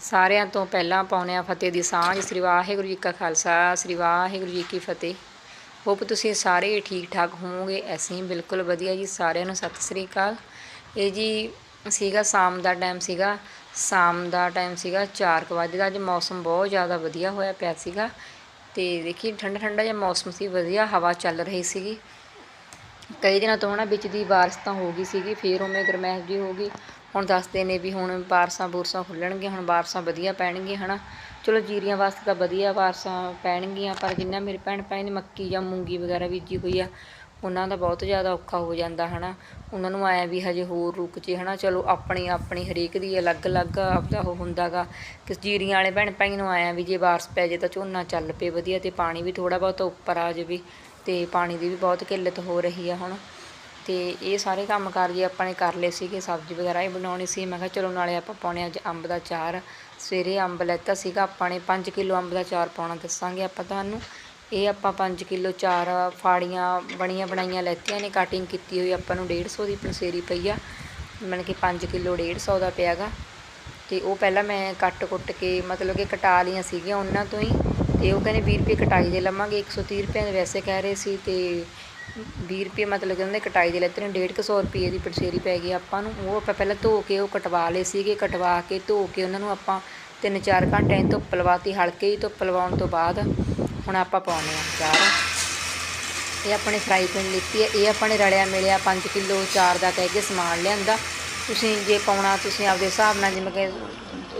ਸਾਰਿਆਂ ਤੋਂ ਪਹਿਲਾਂ ਪਾਉਂਦੇ ਆ ਫਤਿਹ ਦੀ ਸਾਂਝ। ਸ੍ਰੀ ਵਾਹਿਗੁਰੂ ਜੀ ਕਾ ਖਾਲਸਾ, ਸ੍ਰੀ ਵਾਹਿਗੁਰੂ ਜੀ ਕੀ ਫਤਿਹ। ਹੋਪ ਤੁਸੀਂ ਸਾਰੇ ਠੀਕ ਠਾਕ ਹੋਵੋਗੇ। ਅਸੀਂ ਬਿਲਕੁਲ ਵਧੀਆ ਜੀ। ਸਾਰਿਆਂ ਨੂੰ ਸਤਿ ਸ੍ਰੀ ਅਕਾਲ। ਇਹ ਜੀ ਸੀਗਾ ਸ਼ਾਮ ਦਾ ਟਾਈਮ ਸੀਗਾ। ਸ਼ਾਮ ਦਾ ਟਾਈਮ ਸੀਗਾ 4 ਵਜੇ ਦਾ। ਅੱਜ ਮੌਸਮ ਬਹੁਤ ਜ਼ਿਆਦਾ ਵਧੀਆ ਹੋਇਆ ਪਿਆ ਸੀਗਾ। ਤੇ ਦੇਖੀ ਠੰਡਾ ਠੰਡਾ ਜਿਹਾ ਮੌਸਮ ਸੀ। ਵਧੀਆ ਹਵਾ ਚੱਲ ਰਹੀ ਸੀਗੀ। ਕਈ ਦਿਨਾਂ ਤੋਂ ਨਾ ਵਿੱਚ ਦੀ ਬਾਰਿਸ਼ ਤਾਂ ਹੋ ਗਈ ਸੀਗੀ, ਫੇਰ ਉਵੇਂ ਗਰਮੈਸ਼ ਜੀ ਹੋ ਗਈ। ਹੁਣ ਦੱਸਦੇ ਨੇ ਵੀ ਹੁਣ ਬਾਰਸਾਂ ਬੂਰਸਾਂ ਖੁੱਲਣਗੀਆਂ, ਹੁਣ ਬਾਰਸਾਂ ਵਧੀਆ ਪੈਣਗੀਆਂ, ਹਨਾ। ਚਲੋ ਜੀਰੀਆਂ ਵਾਸਤੇ ਤਾਂ ਵਧੀਆ ਬਾਰਸਾਂ ਪੈਣਗੀਆਂ, ਪਰ ਜਿੰਨਾ ਮੇਰੇ ਭੈਣ ਭਾਈ ਨੇ ਮੱਕੀ ਜਾਂ ਮੂੰਗੀ ਵਗੈਰਾ ਬੀਜੀ ਹੋਈ ਆ, ਉਹਨਾਂ ਦਾ ਬਹੁਤ ਜ਼ਿਆਦਾ ਔਖਾ ਹੋ ਜਾਂਦਾ, ਹਨਾ। ਉਹਨਾਂ ਨੂੰ ਆਇਆ ਵੀ ਹਜੇ ਹੋਰ ਰੁਕ ਜੇ, ਹਨਾ। ਚਲੋ ਆਪਣੀ ਆਪਣੀ ਹਰੇਕ ਦੀ ਅਲੱਗ-ਅਲੱਗ ਆਪਦਾ ਉਹ ਹੁੰਦਾਗਾ। ਕਿ ਜੀਰੀਆਂ ਵਾਲੇ ਭੈਣ ਭਾਈ ਨੂੰ ਆਇਆ ਵੀ ਜੇ ਬਾਰਸ ਪੈ ਜੇ ਤਾਂ ਝੋਨਾ ਚੱਲ ਪਏ ਵਧੀਆ, ਤੇ ਪਾਣੀ ਵੀ ਥੋੜਾ ਬਹੁਤ ਉੱਪਰ ਆ ਜਾਵੇ। ਤੇ ਪਾਣੀ ਦੀ ਵੀ ਬਹੁਤ ਕਿੱਲਤ ਹੋ ਰਹੀ ਆ ਹੁਣ। ਤੇ ਇਹ ਸਾਰੇ ਕੰਮ ਕਾਰ ਜੀ ਆਪਾਂ ਨੇ ਕਰ ਲਏ ਸੀਗੇ, ਸਬਜ਼ੀ ਵਗੈਰਾ ਇਹ ਬਣਾਉਣੀ ਸੀ। ਮੈਂ ਕਿਹਾ ਚਲੋ ਨਾਲੇ ਆਪਾਂ ਪਾਉਣੇ ਅੱਜ ਅੰਬ ਦਾ ਚਾਰ। ਸਵੇਰੇ ਅੰਬ ਲੈਤਾ ਸੀਗਾ, ਆਪਾਂ ਨੇ 5 ਕਿਲੋ ਅੰਬ ਦਾ ਚਾਰ ਪਾਉਣਾ ਦੱਸਾਂਗੇ ਆਪਾਂ ਤੁਹਾਨੂੰ। ਇਹ ਆਪਾਂ 5 ਕਿਲੋ ਚਾਰ ਫਾੜੀਆਂ ਬਣੀਆਂ ਬਣਾਈਆਂ ਲੈਤੀਆਂ ਨੇ ਕਟਿੰਗ ਕੀਤੀ ਹੋਈ ਆਪਾਂ ਨੂੰ 150 ਦੀ ਪਨਸੇਰੀ ਪਈ ਆ। ਮਨ ਕਿ 5 ਕਿਲੋ 150 ਦਾ ਪਿਆਗਾ ਤੇ ਉਹ ਪਹਿਲਾਂ ਮੈਂ ਕੱਟ ਕੁੱਟ ਕੇ ਮਤਲਬ ਕਿ ਕਟਾ ਲਈਆਂ ਸੀਗੀਆਂ ਉਹਨਾਂ ਤੋਂ ਹੀ। ਤੇ ਉਹ ਕਹਿੰਦੇ 20 ਰੁਪਏ ਕਟਾਈ ਦੇ ਲਵਾਂਗੇ 130 ਰੁਪਏ ਦੇ ਵੈਸੇ ਕਹਿ ਰਹੇ ਸੀ ਤੇ 20 ਰੁਪਏ ਮਤਲਬ ਕਿ ਉਹਨੇ ਕਟਾਈ ਦੇ ਲੈਤੇ ਨੇ 150 ਰੁਪਏ ਦੀ ਪਨਸੇਰੀ ਪੈ ਗਈ ਆਪਾਂ ਨੂੰ। ਉਹ ਆਪਾਂ ਪਹਿਲਾਂ ਧੋ ਕੇ ਉਹ ਕਟਵਾ ਲਏ ਸੀਗੇ, ਕਟਵਾ ਕੇ ਧੋ ਕੇ ਉਹਨਾਂ ਨੂੰ ਆਪਾਂ 3-4 ਘੰਟੇ ਧੁੱਪ ਲਵਾਤੀ, ਹਲਕੇ ਹੀ ਧੁੱਪ ਲਵਾਉਣ ਤੋਂ ਬਾਅਦ ਹੁਣ ਆਪਾਂ ਪਾਉਣੇ ਆ ਚਾਰ ਇਹ ਆਪਣੇ ਫਰਾਈ ਪੈਨ ਲਿੱਤੀ ਹੈ, ਇਹ ਆਪਾਂ ਨੇ ਰਲਿਆ ਮਿਲਿਆ 5 ਕਿਲੋ ਚਾਰ ਦਾ ਕਹਿ ਕੇ ਸਮਾਨ ਲਿਆਂਦਾ। ਤੁਸੀਂ ਜੇ ਪਾਉਣਾ, ਤੁਸੀਂ ਆਪਦੇ ਹਿਸਾਬ ਨਾਲ ਜਿਵੇਂ ਕਿ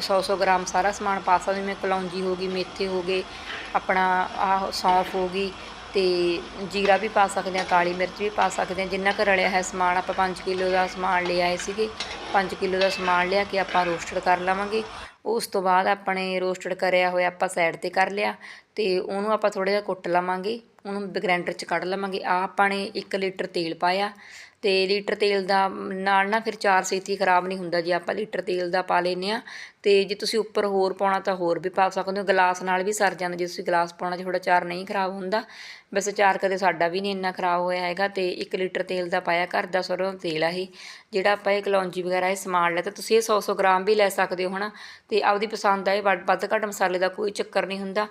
100-100 ਗ੍ਰਾਮ ਸਾਰਾ ਸਮਾਨ ਪਾ ਸਕਦੇ ਜਿਵੇਂ ਕਲੌਂਜੀ ਹੋ ਗਈ, ਮੇਥੇ ਹੋ ਗਏ, ਆਪਣਾ ਆਹ ਸੌਂਫ ਹੋ ਗਈ ਤੇ ਜੀਰਾ ਵੀ ਪਾ ਸਕਦੇ ਆ ਕਾਲੀ ਮਿਰਚ ਵੀ ਪਾ ਸਕਦੇ ਆ ਜਿੰਨਾ ਕੁ ਰਲਿਆ ਹੈ ਸਮਾਨ, ਆਪਾਂ 5 ਕਿਲੋ ਦਾ ਸਮਾਨ ਲੈ ਆਏ ਸੀਗੇ 5 ਕਿਲੋ ਦਾ ਸਮਾਨ ਲਿਆ ਕੇ ਆਪਾਂ ਰੋਸਟਡ ਕਰ ਲਵਾਂਗੇ। ਉਸ ਤੋਂ ਬਾਅਦ ਆਪਣੇ ਰੋਸਟਡ ਕਰਿਆ ਹੋਇਆ ਆਪਾਂ ਸਾਈਡ ਤੇ ਕਰ ਲਿਆ ਤੇ ਉਹਨੂੰ ਆਪਾਂ ਥੋੜਾ ਜਿਹਾ ਕੁੱਟ ਲਵਾਂਗੇ, ਉਹਨੂੰ ਗ੍ਰੈਂਡਰ 'ਚ ਕੱਢ ਲਵਾਂਗੇ। ਆ ਆਪਾਂ ਨੇ 1 ਲੀਟਰ ਤੇਲ ਪਾਇਆ ਤੇ ਲੀਟਰ ਤੇਲ ਦਾ ਨਾਲ ਨਾ ਫਿਰ ਚਾਰ ਸੇਤੀ ਖਰਾਬ ਨਹੀਂ ਹੁੰਦਾ ਜੇ। ਆਪਾਂ ਲੀਟਰ ਤੇਲ ਦਾ ਪਾ ਲੈਨੇ ਆ ਤੇ ਜੇ ਤੁਸੀਂ ਉੱਪਰ ਹੋਰ ਪਾਉਣਾ ਤਾਂ ਹੋਰ ਵੀ ਪਾ ਸਕਦੇ ਹੋ। ਗਲਾਸ ਨਾਲ ਵੀ ਸਰ ਜਾਂਦਾ, ਜੇ ਤੁਸੀਂ ਗਲਾਸ ਪਾਉਣਾ ਜੇ ਥੋੜਾ ਚਾਰ ਨਹੀਂ ਖਰਾਬ ਹੁੰਦਾ। ਵੈਸੇ ਚਾਰ ਕਦੇ ਸਾਡਾ ਵੀ ਨਹੀਂ ਇੰਨਾ ਖਰਾਬ ਹੋਇਆ ਹੈਗਾ ਤੇ 1 ਲੀਟਰ ਤੇਲ ਦਾ ਪਾਇਆ ਘਰ ਦਾ ਸਰੋਂ ਤੇਲ ਆ ਇਹ। ਜਿਹੜਾ ਆਪਾਂ ਇਹ ਕਲੌਂਜੀ ਵਗੈਰਾ ਇਹ ਸਮਾਨ ਲਿਆ ਤਾਂ ਤੁਸੀਂ ਇਹ 100-100 ਗ੍ਰਾਮ ਵੀ ਲੈ ਸਕਦੇ ਹੋ, ਹਨਾ। ਤੇ ਆਪਦੀ ਪਸੰਦ ਆ ਇਹ ਵੱਧ ਵੱਧ ਘੱਟ ਮਸਾਲੇ ਦਾ ਕੋਈ ਚੱਕਰ ਨਹੀਂ ਹੁੰਦਾ।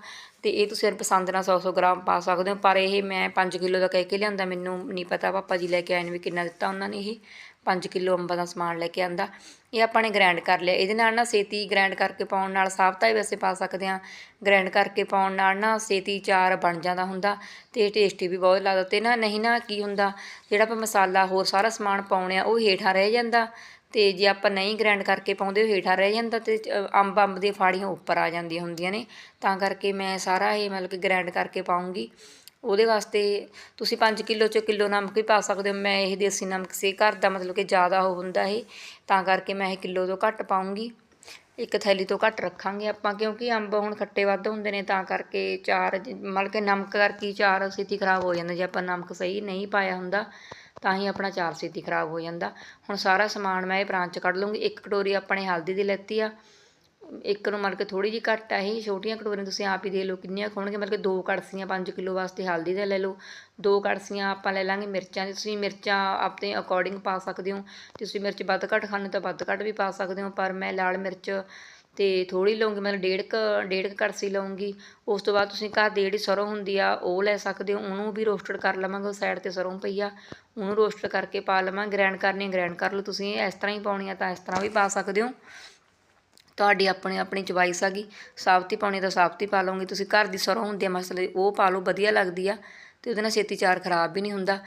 ਤੇ ਇਹ ਤੁਸੀਂ ਆਪਣੀ ਪਸੰਦ ਨਾਲ 100-100 ਗ੍ਰਾਮ ਪਾ ਸਕਦੇ ਹੋ, ਪਰ ਇਹ ਮੈਂ 5 ਕਿਲੋ ਦਾ ਕਹਿ ਕੇ ਲਿਆਂਦਾ, ਮੈਨੂੰ ਨਹੀਂ ਪਤਾ ਪਾਪਾ ਜੀ ਲੈ ਕੇ ਆਏ ਨੇ ਵੀ ਕਿੰਨਾ ਦਿੱਤਾ ਉਹਨਾਂ ਨੇ ਇਹ। 5 ਕਿਲੋ ਅੰਬਾਂ ਦਾ ਸਮਾਨ ਲੈ ਕੇ ਆਂਦਾ। ਇਹ ਆਪਾਂ ਨੇ ਗ੍ਰਾਈਂਡ ਕਰ ਲਿਆ। ਇਹਦੇ ਨਾਲ ਨਾ ਛੇਤੀ ਗ੍ਰਾਈਂਡ ਕਰਕੇ ਪਾਉਣ ਨਾਲ ਸਾਫਤਾ ਹੀ ਵੈਸੇ ਪਾ ਸਕਦੇ ਆ ਗ੍ਰਾਈਂਡ ਕਰਕੇ ਪਾਉਣ ਨਾਲ ਨਾ ਛੇਤੀ ਚਾਰ ਬਣ ਜਾਂਦਾ ਹੁੰਦਾ ਤੇ ਟੇਸਟੀ ਵੀ ਬਹੁਤ ਲੱਗਦਾ। ਤੇ ਨਾ ਨਹੀਂ ਨਾ ਕੀ ਹੁੰਦਾ, ਜਿਹੜਾ ਆਪਾਂ ਮਸਾਲਾ ਹੋਰ ਸਾਰਾ ਸਮਾਨ ਪਾਉਣੇ ਆ, ਉਹ ਹੇਠਾਂ ਰਹਿ ਜਾਂਦਾ। ਤੇ ਜੇ ਆਪਾਂ ਨਹੀਂ ਗ੍ਰਾਈਂਡ ਕਰਕੇ ਪਾਉਂਦੇ, ਉਹ ਹੇਠਾਂ ਰਹਿ ਜਾਂਦਾ ਤੇ ਅੰਬ ਅੰਬ ਦੀਆਂ ਫਾੜੀਆਂ ਉੱਪਰ ਆ ਜਾਂਦੀਆਂ ਹੁੰਦੀਆਂ ਨੇ। ਤਾਂ ਕਰਕੇ ਮੈਂ ਸਾਰਾ ਇਹ ਮਤਲਬ ਕਿ ਗ੍ਰਾਈਂਡ ਕਰਕੇ ਪਾਉਂਗੀ। ਉਹਦੇ ਵਾਸਤੇ ਤੁਸੀਂ 5 ਕਿਲੋ ਚ ਕਿਲੋ ਨਮਕ ਵੀ ਪਾ ਸਕਦੇ ਹੋ। ਮੈਂ ਇਹ ਦੇਸੀ ਨਮਕ ਸੀ, ਘਰ ਦਾ ਮਤਲਬ ਕਿ ਜ਼ਿਆਦਾ ਹੋ ਹੁੰਦਾ ਇਹ। ਤਾਂ ਕਰਕੇ ਮੈਂ ਇਹ ਕਿਲੋ ਤੋਂ ਘੱਟ ਪਾਉਂਗੀ। ਇੱਕ ਥੈਲੀ ਤੋਂ ਘੱਟ ਰੱਖਾਂਗੇ ਆਪਾਂ, ਕਿਉਂਕਿ ਅੰਬ ਹੁਣ ਖੱਟੇ ਵੱਧ ਹੁੰਦੇ ਨੇ। ਤਾਂ ਕਰਕੇ ਚਾਰ, ਮਤਲਬ ਕਿ ਨਮਕ ਕਰਕੇ ਚਾਰ ਛੇਤੀ ਖਰਾਬ ਹੋ ਜਾਂਦਾ ਜੇ ਆਪਾਂ ਨਮਕ ਸਹੀ ਨਹੀਂ ਪਾਇਆ ਹੁੰਦਾ ਤਾਂ ਹੀ ਆਪਣਾ ਚਾਰ ਛੇਤੀ ਖਰਾਬ ਹੋ ਜਾਂਦਾ। ਹੁਣ ਸਾਰਾ ਸਮਾਨ ਮੈਂ ਇਹ ਪ੍ਰਾਂਚ ਚ ਕੱਢ ਲੂੰਗੀ ਇੱਕ ਕਟੋਰੀ ਆਪਣੇ ਹਲਦੀ ਦੀ ਲੈਤੀ ਆ। ਇੱਕ ਨੂੰ ਮਤਲਬ ਕਿ ਥੋੜੀ ਜਿਹੀ ਘੱਟ ਆ ਇਹ। ਛੋਟੀਆਂ ਕਟੋਰੀਆਂ ਤੁਸੀਂ ਆਪ ਹੀ ਦੇ ਲਓ ਕਿੰਨੀਆਂ ਖਾਣਗੇ ਮਤਲਬ ਕਿ ਦੋ ਕੜਸੀਆਂ 5 ਕਿਲੋ ਵਾਸਤੇ ਹਲਦੀ ਦਾ ਲੈ ਲਓ। ਦੋ ਕੜਸੀਆਂ ਆਪਾਂ ਲੈ ਲਾਂਗੇ ਮਿਰਚਾਂ ਦੀ। ਤੁਸੀਂ ਮਿਰਚਾਂ ਆਪਣੇ ਅਕੋਰਡਿੰਗ ਪਾ ਸਕਦੇ ਹੋ। ਤੇ ਤੁਸੀਂ ਮਿਰਚ ਵੱਧ ਘੱਟ ਖਾਣੇ ਤਾਂ ਵੱਧ ਘੱਟ ਵੀ ਪਾ ਸਕਦੇ ਹੋ। ਪਰ ਮੈਂ ਲਾਲ ਮਿਰਚ ਤੇ ਥੋੜੀ ਲਵਾਂਗੀ ਮਤਲਬ ਡੇਢ ਕ ਡੇਢ ਕ ਕੜਸੀ ਲਵਾਂਗੀ ਉਸ ਤੋਂ ਬਾਅਦ ਤੁਸੀਂ ਘਰ ਦੀ ਜਿਹੜੀ ਸਰੋਂ ਹੁੰਦੀ ਆ, ਉਹ ਲੈ ਸਕਦੇ ਹੋ। ਉਹਨੂੰ ਵੀ ਰੋਸਟਡ ਕਰ ਲਵਾਂਗੇ। ਉਹ ਸਾਈਡ ਤੇ ਸਰੋਂ ਪਈ ਆ। ਉਹਨੂੰ ਰੋਸਟ ਕਰਕੇ ਪਾ ਲਵਾਂ ਗ੍ਰੈਂਡ ਕਰਨੀ ਗ੍ਰੈਂਡ ਕਰ ਲਓ। ਤੁਸੀਂ ਇਸ ਤਰ੍ਹਾਂ ਹੀ ਪਾਉਣੀ ਆ ਤਾਂ ਇਸ ਤਰ੍ਹਾਂ ਵੀ ਪਾ ਸਕਦੇ ਹੋ। ਤੁਹਾਡੀ ਆਪਣੀ ਆਪਣੀ ਚੁਆਇਸ ਹੈਗੀ ਸਾਬਤੀ ਪਾਉਣੀ ਤਾਂ ਸਾਬਤੀ ਪਾ ਲਓਗੇ। ਤੁਸੀਂ ਘਰ ਦੀ ਸਰੋਂ ਹੁੰਦੀ ਆ, ਮਸਲੇ ਉਹ ਪਾ ਲਓ, ਵਧੀਆ ਲੱਗਦੀ ਆ। ਤੇ ਉਹਦੇ ਨਾਲ ਛੇਤੀ ਚਾਰ ਖਰਾਬ ਵੀ ਨਹੀਂ ਹੁੰਦਾ।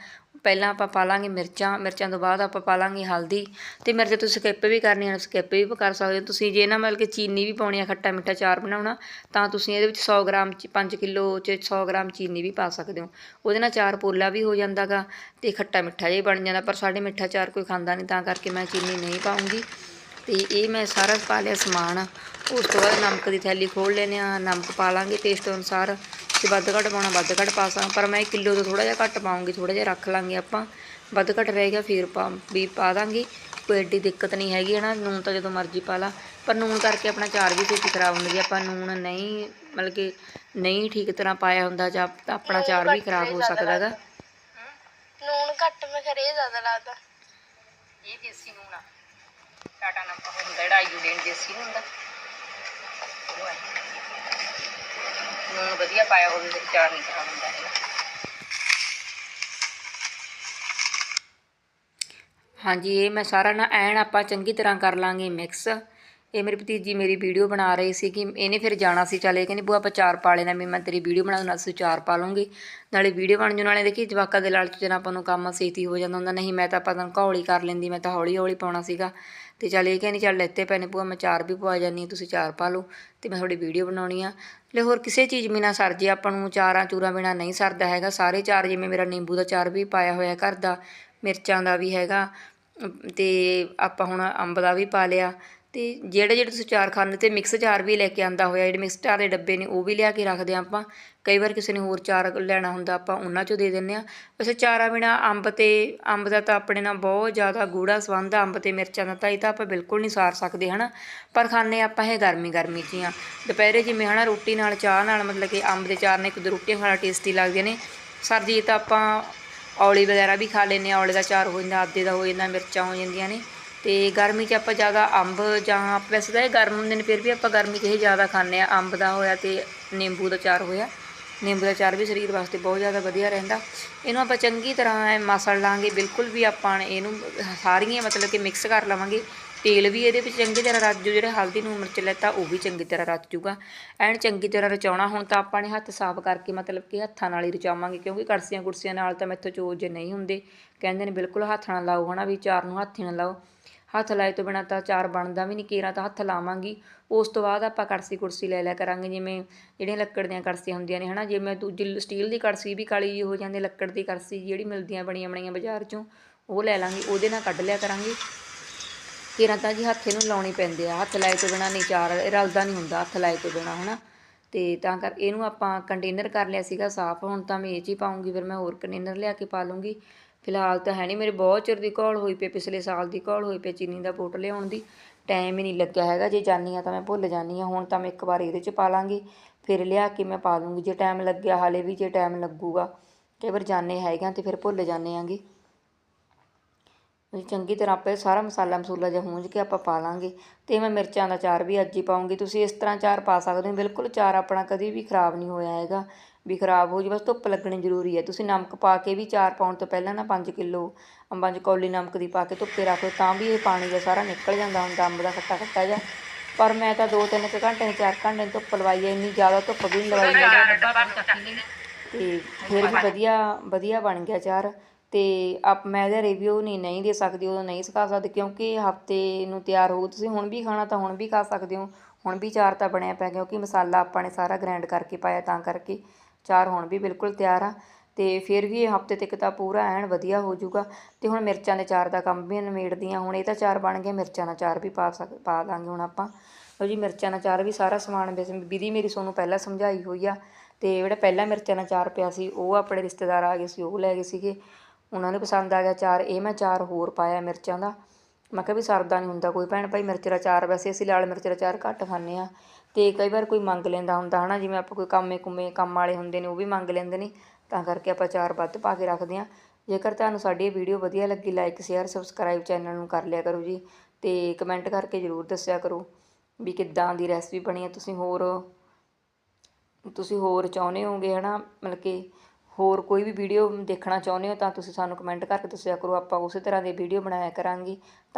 ਪਹਿਲਾਂ ਆਪਾਂ ਪਾ ਲਾਂਗੇ ਮਿਰਚਾਂ ਮਿਰਚਾਂ ਤੋਂ ਬਾਅਦ ਆਪਾਂ ਪਾ ਲਾਂਗੇ ਹਲਦੀ ਤੇ ਮਿਰਚ ਤੁਸੀਂ ਸਕਿੱਪ ਵੀ ਕਰਨੀ ਹੈ ਸਕਿੱਪ ਵੀ ਕਰ ਸਕਦੇ ਹੋ। ਤੁਸੀਂ ਜੇ ਨਾ ਮਤਲਬ ਕਿ ਚੀਨੀ ਵੀ ਪਾਉਣੀ ਆ, ਖੱਟਾ ਮਿੱਠਾ ਚਾਰ ਬਣਾਉਣਾ, ਤਾਂ ਤੁਸੀਂ ਇਹਦੇ ਵਿੱਚ 100 ਗ੍ਰਾਮ 5 ਕਿਲੋ ਚ 100 ਗ੍ਰਾਮ ਚੀਨੀ ਵੀ ਪਾ ਸਕਦੇ ਹੋ। ਉਹਦੇ ਨਾਲ ਚਾਰ ਪੋਲਾ ਵੀ ਹੋ ਜਾਂਦਾਗਾ ਤੇ ਖੱਟਾ ਮਿੱਠਾ ਜਿਹਾ ਬਣ ਜਾਂਦਾ, ਪਰ ਸਾਡੇ ਮਿੱਠਾ ਚਾਰ ਕੋਈ ਖਾਂਦਾ ਨਹੀਂ, ਤਾਂ ਕਰਕੇ ਮੈਂ ਚੀਨੀ ਨਹੀਂ ਪਾਉਂਗੀ ਤੇ ਇਹ ਮੈਂ ਸਾਰਾ ਪਾ ਲਿਆ ਸਮਾਨ। ਉਸ ਤੋਂ ਬਾਅਦ ਨਮਕ ਦੀ ਥੈਲੀ ਖੋਲ ਲੈਨੇ ਆ ਨਮਕ ਪਾ ਲਾਂਗੇ ਟੇਸਟ ਅਨੁਸਾਰ। ਤੇ ਵੱਧ ਘੱਟ ਪਾਉਣਾ ਵੱਧ ਘੱਟ ਪਾ ਸਕਾਂ ਪਰ ਮੈਂ ਕਿਲੋ ਤੋਂ ਥੋੜਾ ਜਿਹਾ ਘੱਟ ਪਾਉਂਗੀ ਥੋੜਾ ਜਿਹਾ ਰੱਖ ਲਾਂਗੇ ਆਪਾਂ। ਵੱਧ ਘੱਟ ਰਹਿ ਗਿਆ ਫਿਰ ਪਾ ਵੀ ਪਾ ਦਾਂਗੇ। ਕੋਈ ਐਡੀ ਦਿੱਕਤ ਨਹੀਂ ਹੈਗੀ ਹੈ ਨਾ ਨੂਨ ਤਾਂ ਜਦੋਂ ਮਰਜ਼ੀ ਪਾ ਲਾ। ਪਰ ਨੂਨ ਕਰਕੇ ਆਪਣਾ ਚਾਰ ਵੀ ਛੇਤੀ ਖਰਾਬ ਹੁੰਦਾ ਜੇ ਆਪਾਂ ਨੂਨ ਨਹੀਂ ਮਤਲਬ ਕਿ ਨਹੀਂ ਠੀਕ ਤਰ੍ਹਾਂ ਪਾਇਆ ਹੁੰਦਾ ਜਾਂ ਤਾਂ ਆਪਣਾ ਚਾਰ ਵੀ ਖਰਾਬ ਹੋ ਸਕਦਾ ਹੈਗਾ। ਨੂਣ ਘੱਟ ਮੈਂ ਖਰੇ ਜ਼ਿਆਦਾ ਲੱਗਦਾ ਇਹ ਦੇਸੀ ਨੂਨ ਆ। ਟਾਟਾ ਨਮਕ ਹੁੰਦਾ ਜਿਹੜਾ ਆਯੋਡੀਨ ਦੇਸੀ ਹੁੰਦਾ। ਉਹ ਹੈ। ਨੂਣ ਵਧੀਆ ਪਾਇਆ ਹੋਵੇ ਫਿਰ ਚਾਰ ਨਹੀਂ ਖਰਾਬ ਹੁੰਦਾ ਹੈਗਾ ਹਾਂਜੀ, ਇਹ ਮੈਂ ਸਾਰਾ ਨਾ ਐਨ ਆਪਾਂ ਚੰਗੀ ਤਰ੍ਹਾਂ ਕਰ ਲਾਂਗੇ ਮਿਕਸ ਇਹ ਮੇਰੀ ਭਤੀਜੀ ਮੇਰੀ ਵੀਡੀਓ ਬਣਾ ਰਹੀ ਸੀ ਕਿ ਇਹਨੇ ਫਿਰ ਜਾਣਾ ਸੀ, ਚੱਲ ਇਹ ਕਹਿੰਦੀ, ਬੂਆ, ਆਪਾਂ ਚਾਰ ਪਾ ਲੈਣਾ ਵੀ ਮੈਂ ਤੇਰੀ ਵੀਡੀਓ ਬਣਾ ਨਾਲ ਅਸੀਂ ਚਾਰ ਪਾ ਲੂੰਗੀ ਨਾਲੇ ਵੀਡੀਓ ਬਣ ਜੂ ਨਾਲੇ ਦੇਖੀ, ਜਵਾਕਾਂ ਦੇ ਲਾਲਚ ਜਨਾ ਆਪਾਂ ਨੂੰ ਕੰਮ ਸੇਤੀ ਹੋ ਜਾਂਦਾ ਹੁੰਦਾ, ਨਹੀਂ, ਮੈਂ ਤਾਂ ਆਪਾਂ ਤਾਂ ਹੌਲੀ ਕਰ ਲੈਂਦੀ, ਮੈਂ ਤਾਂ ਹੌਲੀ ਹੌਲੀ ਪਾਉਣਾ ਸੀਗਾ। ਤੇ ਚੱਲ ਇਹ ਕਹਿੰਦੀ ਚੱਲ ਲੈਤੇ ਪੈਣੇ ਭੂਆ ਮੈਂ ਚਾਰ ਵੀ ਪਵਾ ਜਾਨੀ ਹਾਂ, ਤੁਸੀਂ ਚਾਰ ਪਾ ਲਓ ਤੇ ਮੈਂ ਤੁਹਾਡੀ ਵੀਡੀਓ ਬਣਾਉਣੀ ਆ। ਲੈ ਹੋਰ ਕਿਸੇ ਚੀਜ਼ ਬਿਨਾ ਸਰ ਜੇ ਆਪਾਂ ਨੂੰ ਚਾਰਾਂ ਚੂਰਾਂ ਬਿਨਾ ਨਹੀਂ ਸਰਦਾ ਹੈਗਾ। ਸਾਰੇ ਚਾਰ ਜਿਵੇਂ ਮੇਰਾ ਨਿੰਬੂ ਦਾ ਚਾਰ ਵੀ ਪਾਇਆ ਹੋਇਆ ਘਰ ਦਾ ਮਿਰਚਾਂ ਦਾ ਵੀ ਹੈਗਾ ਅਮ, ਤੇ ਆਪਾਂ ਹੁਣ ਅੰਬ ਦਾ ਵੀ ਪਾ ਲਿਆ। ਤੇ ਜਿਹੜੇ ਜਿਹੜੇ ਤੁਸੀਂ ਚਾਰ ਖਾਂਦੇ ਤੇ ਮਿਕਸ ਚਾਰ ਵੀ ਲੈ ਕੇ ਆਂਦਾ ਹੋਇਆ ਜਿਹੜੇ ਮਿਕਸ ਚਾਰ ਦੇ ਡੱਬੇ ਨੇ ਉਹ ਵੀ ਲਿਆ ਕੇ ਰੱਖਦੇ ਹਾਂ ਆਪਾਂ। ਕਈ ਵਾਰ ਕਿਸੇ ਨੇ ਹੋਰ ਚਾਰ ਲੈਣਾ ਹੁੰਦਾ, ਆਪਾਂ ਉਹਨਾਂ ਚੋਂ ਦੇ ਦਿੰਨੇ ਆ ਵੈਸੇ ਚਾਰਾਂ ਬਿਨਾ ਅੰਬ ਤੇ, ਅੰਬ ਦਾ ਤਾਂ ਆਪਣੇ ਨਾਲ ਬਹੁਤ ਜ਼ਿਆਦਾ ਗੂੜਾ ਸੰਬੰਧ ਆ, ਅੰਬ ਤੇ ਮਿਰਚਾਂ ਦਾ ਤਾਂ ਇਹ ਤਾਂ ਆਪਾਂ ਬਿਲਕੁਲ ਨਹੀਂ ਸਾਰ ਸਕਦੇ, ਹਨਾ। ਪਰ ਖਾਣੇ ਆਪਾਂ ਇਹ ਗਰਮੀ ਗਰਮੀ 'ਚ ਹੀ ਆ। ਦੁਪਹਿਰੇ ਜਿਵੇਂ, ਹਨਾ, ਰੋਟੀ ਨਾਲ, ਚਾਹ ਨਾਲ, ਮਤਲਬ ਕਿ ਅੰਬ ਦੇ ਚਾਰ ਨੇ ਇੱਕ ਦੋ ਰੋਟੀਆਂ ਖਾਣਾ ਟੇਸਟੀ ਲੱਗਦੀਆਂ ਨੇ। ਸਰਦੀ ਤਾਂ ਆਪਾਂ ਔਲੀ ਵਗੈਰਾ ਵੀ ਖਾ ਲੈਂਦੇ ਹਾਂ, ਔਲੇ ਦਾ ਚਾਰ ਹੋ ਜਾਂਦਾ ਆਦੇ ਦਾ ਹੋ ਜਾਂਦਾ, ਮਿਰਚਾਂ ਹੋ ਜਾਂਦੀਆਂ ਨੇ। ਤੇ ਗਰਮੀ 'ਚ ਆਪਾਂ ਜ਼ਿਆਦਾ ਅੰਬ ਜਾਂ ਵੈਸੇ ਤਾਂ ਇਹ ਗਰਮ ਹੁੰਦੇ ਨੇ, ਫਿਰ ਵੀ ਆਪਾਂ ਗਰਮੀ 'ਚ ਇਹ ਜ਼ਿਆਦਾ ਖਾਂਦੇ ਆ ਅੰਬ ਦਾ ਹੋਇਆ ਤੇ ਨਿੰਬੂ ਦਾ ਚਾਰ ਹੋਇਆ। ਨਿੰਬੂ ਦਾ ਚਾਰ ਵੀ ਸਰੀਰ ਵਾਸਤੇ ਬਹੁਤ ਜ਼ਿਆਦਾ ਵਧੀਆ ਰਹਿੰਦਾ। ਇਹਨੂੰ ਆਪਾਂ ਚੰਗੀ ਤਰ੍ਹਾਂ ਐ ਮਸਲ ਲਾਂਗੇ, ਬਿਲਕੁਲ ਵੀ ਆਪਾਂ ਇਹਨੂੰ ਸਾਰੀਆਂ ਮਤਲਬ ਕਿ ਮਿਕਸ ਕਰ ਲਵਾਂਗੇ। ਤੇਲ ਵੀ ਇਹਦੇ ਵਿੱਚ ਚੰਗੀ ਤਰ੍ਹਾਂ ਰਚ ਜੂ ਜਿਹੜਾ ਹਲਦੀ ਨੂੰ ਮਿਰਚ ਲੈਤਾ ਉਹ ਵੀ ਚੰਗੀ ਤਰ੍ਹਾਂ ਰਚ ਜੂਗਾ ਐਨ ਚੰਗੀ ਤਰ੍ਹਾਂ ਰਚਾਉਣਾ, ਹੁਣ ਤਾਂ ਆਪਾਂ ਨੇ ਹੱਥ ਸਾਫ਼ ਕਰਕੇ ਮਤਲਬ ਕਿ ਹੱਥਾਂ ਨਾਲ ਹੀ ਰਚਾਵਾਂਗੇ, ਕਿਉਂਕਿ ਕੜਸੀਆਂ ਕੁੜਸੀਆਂ ਨਾਲ ਤਾਂ ਮੈਥੋਂ ਚੋਜ ਜੇ ਨਹੀਂ ਹੁੰਦੇ। ਕਹਿੰਦੇ ਨੇ ਬਿਲਕੁਲ ਹੱਥ ਨਾਲ ਲਾਓ, ਹਨਾ ਵੀ ਚਾਰ ਨੂੰ ਹੱਥ ਨਾਲ ਲਾਓ। ਹੱਥ ਲਾਏ ਤੋਂ ਬਿਨਾਂ ਤਾਂ ਚਾਰ ਬਣਦਾ ਵੀ ਨਹੀਂ, ਕੇਰਾਂ ਤਾਂ ਹੱਥ ਲਾਵਾਂਗੀ। ਉਸ ਤੋਂ ਬਾਅਦ ਆਪਾਂ ਕੜਸੀ ਕੁਰਸੀ ਲੈ ਲਿਆ ਕਰਾਂਗੇ, ਜਿਵੇਂ ਜਿਹੜੀਆਂ ਲੱਕੜ ਦੀਆਂ ਕੜਸੀਆਂ ਹੁੰਦੀਆਂ ਨੇ, ਹਨਾ? ਜਿਵੇਂ ਦੂਜੀ ਸਟੀਲ ਦੀ ਕੜਸੀ ਵੀ ਕਾਲੀ ਜਿਹੀ ਹੋ ਜਾਂਦੀ, ਲੱਕੜ ਦੀ ਕੜਸੀ ਜਿਹੜੀ ਮਿਲਦੀਆਂ ਬਣੀਆਂ ਬਣੀਆਂ ਬਾਜ਼ਾਰ 'ਚੋਂ, ਉਹ ਲੈ ਲਾਂਗੇ, ਉਹਦੇ ਨਾਲ ਕੱਢ ਲਿਆ ਕਰਾਂਗੇ। ਕੇਰਾਂ ਤਾਂ ਜੀ ਹੱਥ ਇਹਨੂੰ ਲਾਉਣੀ ਪੈਂਦੇ ਆ, ਹੱਥ ਲਾਏ ਤੋਂ ਬਿਨਾਂ ਨਹੀਂ, ਚਾਰ ਰਲਦਾ ਨਹੀਂ ਹੁੰਦਾ ਹੱਥ ਲਾਏ ਤੋਂ ਬਿਨਾਂ, ਹਨਾ? ਤੇ ਤਾਂ ਕਰ, ਇਹਨੂੰ ਆਪਾਂ ਕੰਟੇਨਰ ਕਰ ਲਿਆ ਸੀਗਾ ਸਾਫ਼, ਹੁਣ ਤਾਂ ਮੈਂ ਇਹ 'ਚ ਹੀ ਪਾਉਂਗੀ ਫਿਰ ਮੈਂ ਹੋਰ ਕੰਟੇਨਰ ਲਿਆ ਕੇ ਪਾ ਲੂੰਗੀ ਫਿਲਹਾਲ ਤਾਂ ਹੈ ਨਹੀਂ। ਮੇਰੇ ਬਹੁਤ ਚਿਰ ਦੀ ਘੋਲ ਹੋਈ ਪਈ ਪਿਛਲੇ ਸਾਲ ਦੀ ਘੋਲ ਹੋਈ ਪਈ ਚੀਨੀ ਦਾ ਬੋਟ ਲਿਆਉਣ ਦੀ। ਟਾਈਮ ਹੀ ਨਹੀਂ ਲੱਗਿਆ ਹੈਗਾ। ਜੇ ਜਾਨੀ ਆ ਤਾਂ ਮੈਂ ਭੁੱਲ ਜਾਨੀ ਆ ਹੁਣ ਤਾਂ ਮੈਂ ਇੱਕ ਵਾਰ ਇਹਦੇ 'ਚ ਪਾ ਲਾਂਗੀ। ਫਿਰ ਲਿਆ ਕੇ ਮੈਂ ਪਾ ਦੂੰਗੀ। ਜੇ ਟਾਈਮ ਲੱਗਿਆ, ਹਾਲੇ ਵੀ ਜੇ ਟਾਈਮ ਲੱਗੂਗਾ, ਕਈ ਵਾਰ ਜਾਣੇ ਹੈਗਾ ਤੇ ਫਿਰ ਭੁੱਲ ਜਾਣੇ ਆਂਗੇ। ਚੰਗੀ ਤਰ੍ਹਾਂ ਆਪਾਂ ਸਾਰਾ ਮਸਾਲਾ ਮਸੂਲਾ ਜਿਹਾ ਹੂੰਝ ਕੇ ਆਪਾਂ ਪਾ ਲਾਂਗੇ। ਤੇ ਮੈਂ ਮਿਰਚਾਂ ਦਾ ਚਾਰ ਵੀ ਅੱਜ ਹੀ ਪਾਉਂਗੀ। ਤੁਸੀਂ ਇਸ ਤਰ੍ਹਾਂ ਚਾਰ ਪਾ ਸਕਦੇ ਹੋ। ਬਿਲਕੁਲ ਚਾਰ ਆਪਣਾ ਕਦੀ ਵੀ ਖਰਾਬ ਨਹੀਂ ਹੋਇਆ ਹੈਗਾ। ਵੀ ਖਰਾਬ ਹੋ ਜੀ ਬਸ ਧੁੱਪ ਲੱਗਣੀ ਜ਼ਰੂਰੀ ਹੈ। ਤੁਸੀਂ ਨਮਕ ਪਾ ਕੇ ਵੀ ਚਾਰ ਪਾਉਣ ਤੋਂ ਪਹਿਲਾਂ ਨਾ 5 ਕਿਲੋ ਅੰਬਾਂ 'ਚ ਕੌਲੀ ਨਮਕ ਦੀ ਪਾ ਕੇ ਧੁੱਪੇ ਰੱਖ ਦਿਓ ਤਾਂ ਵੀ ਇਹ ਪਾਣੀ ਜਿਹਾ ਸਾਰਾ ਨਿਕਲ ਜਾਂਦਾ ਹੁੰਦਾ ਅੰਬ ਦਾ ਖੱਟਾ ਖੱਟਾ ਜਿਹਾ। ਪਰ ਮੈਂ ਤਾਂ ਦੋ ਤਿੰਨ ਕੁ ਘੰਟੇ ਚਾਰ ਘੰਟੇ ਧੁੱਪ ਲਵਾਈ ਹੈ। ਇੰਨੀ ਜ਼ਿਆਦਾ ਧੁੱਪ ਵੀ ਨਹੀਂ ਲਵਾਈ। ਹੈਗੀ ਤੇ ਫਿਰ ਵੀ ਵਧੀਆ ਵਧੀਆ ਬਣ ਗਿਆ ਚਾਰ। ਅਤੇ ਆਪ ਮੈਂ ਇਹਦਾ ਰਿਵਿਊ ਨਹੀਂ ਨਹੀਂ ਦੇ ਸਕਦੀ, ਉਦੋਂ ਨਹੀਂ ਸਿਖਾ ਸਕਦੀ, ਕਿਉਂਕਿ ਹਫ਼ਤੇ ਨੂੰ ਤਿਆਰ ਹੋਊ। ਤੁਸੀਂ ਹੁਣ ਵੀ ਖਾਣਾ ਤਾਂ ਹੁਣ ਵੀ ਖਾ ਸਕਦੇ ਹੋ। ਹੁਣ ਵੀ ਚਾਰ ਤਾਂ ਬਣਿਆ ਪਿਆ, ਕਿਉਂਕਿ ਮਸਾਲਾ ਆਪਾਂ ਨੇ ਸਾਰਾ ਗ੍ਰੈਂਡ ਕਰਕੇ ਪਾਇਆ ਤਾਂ ਕਰਕੇ। ਚਾਰ ਹੁਣ ਵੀ ਬਿਲਕੁਲ ਤਿਆਰ ਆ। ਅਤੇ ਫਿਰ ਵੀ ਇਹ ਹਫ਼ਤੇ ਤੱਕ ਤਾਂ ਪੂਰਾ ਐਨ ਵਧੀਆ ਹੋ ਜਾਊਗਾ। ਤੇ ਹੁਣ ਮਿਰਚਾਂ ਦੇ ਚਾਰ ਦਾ ਕੰਮ ਵੀ ਨਿਮੇੜਦੀ ਹੁਣ ਇਹ ਤਾਂ ਚਾਰ ਬਣ ਗਿਆ ਮਿਰਚਾਂ ਦਾ ਚਾਰ ਵੀ ਪਾ ਸਕ, ਪਾ ਦਾਂਗੇ ਹੁਣ ਆਪਾਂ। ਲਓ ਜੀ, ਮਿਰਚਾਂ ਦਾ ਚਾਰ ਵੀ ਸਾਰਾ ਸਮਾਨ ਵੈਸੇ ਵਿਧੀ ਮੇਰੀ ਤੁਹਾਨੂੰ ਪਹਿਲਾਂ ਸਮਝਾਈ ਹੋਈ ਆ। ਅਤੇ ਜਿਹੜਾ ਪਹਿਲਾਂ ਮਿਰਚਾਂ ਦਾ ਚਾਰ ਪਿਆ ਸੀ, ਉਹ ਆਪਣੇ ਰਿਸ਼ਤੇਦਾਰ ਆ ਗਏ ਸੀ, ਉਹ ਲੈ ਗਏ ਸੀਗੇ। ਉਹਨਾਂ ਨੂੰ ਪਸੰਦ ਆ ਗਿਆ ਚਾਰ, ਇਹ ਮੈਂ ਚਾਰ ਹੋਰ ਪਾਇਆ ਮਿਰਚਾਂ ਦਾ। ਮੈਂ ਕਿਹਾ ਵੀ ਸਰਦਾ ਨਹੀਂ ਹੁੰਦਾ ਕੋਈ ਭੈਣ, ਭਾਈ ਮਿਰਚ ਦਾ ਚਾਰ ਵੈਸੇ ਅਸੀਂ ਲਾਲ ਮਿਰਚ ਦਾ ਚਾਰ ਘੱਟ ਖਾਂਦੇ ਆ ਤੇ ਕਈ ਵਾਰ ਕੋਈ ਮੰਗ ਲੈਂਦਾ ਹੁੰਦਾ ਹਨਾ, ਜਿਵੇਂ ਆਪਾਂ ਕੋਈ ਕੰਮੇ ਕੁਮੇ, ਕੰਮ ਵਾਲੇ ਹੁੰਦੇ ਨੇ ਉਹ ਵੀ ਮੰਗ ਲੈਂਦੇ ਨੇ, ਤਾਂ ਕਰਕੇ ਆਪਾਂ ਚਾਰ ਵੱਧ ਪਾ ਕੇ ਰੱਖਦੇ ਆ ਜੇਕਰ ਤੁਹਾਨੂੰ ਸਾਡੀ ਇਹ ਵੀਡੀਓ ਵਧੀਆ ਲੱਗੀ ਲਾਈਕ ਸ਼ੇਅਰ ਸਬਸਕ੍ਰਾਈਬ ਚੈਨਲ ਨੂੰ ਕਰ ਲਿਆ ਕਰੋ ਜੀ ਤੇ ਕਮੈਂਟ ਕਰਕੇ ਜ਼ਰੂਰ ਦੱਸਿਆ ਕਰੋ ਵੀ ਕਿੱਦਾਂ ਦੀ ਰੈਸਪੀ ਬਣੀ ਹੈ। ਤੁਸੀਂ ਹੋਰ ਤੁਸੀਂ ਹੋਰ ਚਾਹੁੰਦੇ ਹੋਗੇ ਹਨਾ, ਮਤਲਬ ਕਿ ਹੋਰ ਕੋਈ ਵੀ ਵੀਡੀਓ ਦੇਖਣਾ ਚਾਹੁੰਦੇ ਹੋ ਤਾਂ ਤੁਸੀਂ ਸਾਨੂੰ ਕਮੈਂਟ ਕਰਕੇ ਦੱਸਿਆ ਕਰੋ। ਆਪਾਂ ਉਸੇ ਤਰ੍ਹਾਂ ਦੀ ਵੀਡੀਓ ਬਣਾਇਆ ਕਰਾਂਗੇ। ਤਾਂ